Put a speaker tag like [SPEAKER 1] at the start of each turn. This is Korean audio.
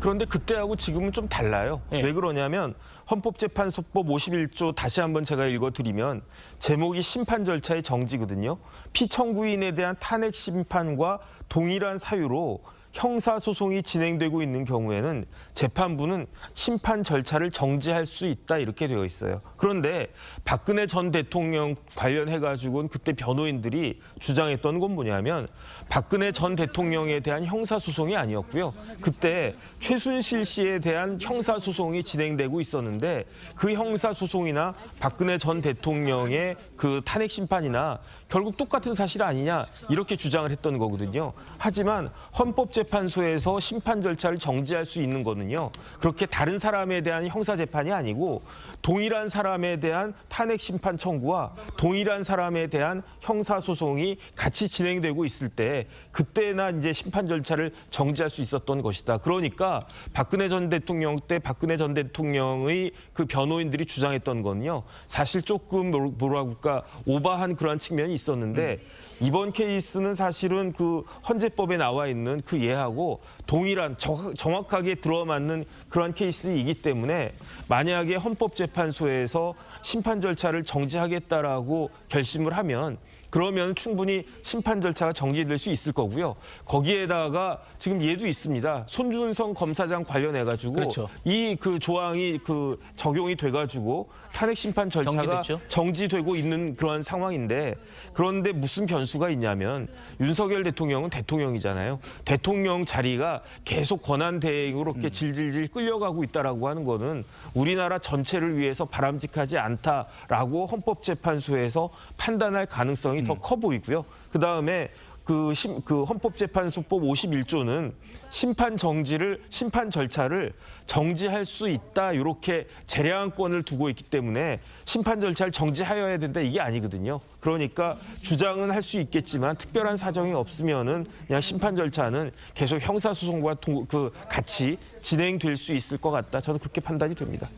[SPEAKER 1] 그런데 그때하고 지금은 좀 달라요.
[SPEAKER 2] 예.
[SPEAKER 1] 왜 그러냐면 헌법재판소법 51조 다시 한번 제가 읽어드리면 제목이 심판 절차의 정지거든요. 피청구인에 대한 탄핵 심판과 동일한 사유로 형사소송이 진행되고 있는 경우에는 재판부는 심판 절차를 정지할 수 있다 이렇게 되어 있어요. 그런데 박근혜 전 대통령 관련해 가지고는 그때 변호인들이 주장했던 건 뭐냐면 박근혜 전 대통령에 대한 형사소송이 아니었고요. 그때 최순실 씨에 대한 형사소송이 진행되고 있었는데 그 형사소송이나 박근혜 전 대통령의 그 탄핵 심판이나 결국 똑같은 사실 아니냐 이렇게 주장을 했던 거거든요. 하지만 헌법 재판소에서 심판 절차를 정지할 수 있는 거는요. 그렇게 다른 사람에 대한 형사 재판이 아니고 동일한 사람에 대한 탄핵 심판 청구와 동일한 사람에 대한 형사 소송이 같이 진행되고 있을 때 그때나 이제 심판 절차를 정지할 수 있었던 것이다. 그러니까 박근혜 전 대통령 때 박근혜 전 대통령의 그 변호인들이 주장했던 건요. 사실 조금 뭐- 뭐라고 할까 오바한 그런 측면이 있었는데 이번 케이스는 사실은 그 헌재법에 나와 있는 그 예 하고 동일한 정- 정확하게 들어맞는 그런 케이스이기 때문에 만약에 헌법재판소에서 심판 절차를 정지하겠다라고 결심을 하면 그러면 충분히 심판 절차가 정지될 수 있을 거고요. 거기에다가 지금 예도 있습니다. 손준성 검사장 관련해 가지고
[SPEAKER 2] 그렇죠.
[SPEAKER 1] 이 그 조항이 그 적용이 돼 가지고 탄핵 심판 절차가
[SPEAKER 2] 정지됐죠.
[SPEAKER 1] 정지되고 있는 그런 상황인데 그런데 무슨 변수가 있냐면 윤석열 대통령은 대통령이잖아요. 대통령 자리가 계속 권한 대행으로 이렇게 질질질 끌려가고 있다라고 하는 거는 우리나라 전체를 위해서 바람직하지 않다라고 헌법재판소에서 판단할 가능성이 더 커 보이고요. 그 다음에 그, 심, 그 헌법재판소법 51조는 심판 정지를 심판 절차를 정지할 수 있다 이렇게 재량권을 두고 있기 때문에 심판 절차를 정지하여야 된다 이게 아니거든요. 그러니까 주장은 할 수 있겠지만 특별한 사정이 없으면은 그냥 심판 절차는 계속 형사소송과 동- 그 같이 진행될 수 있을 것 같다. 저는 그렇게 판단이 됩니다.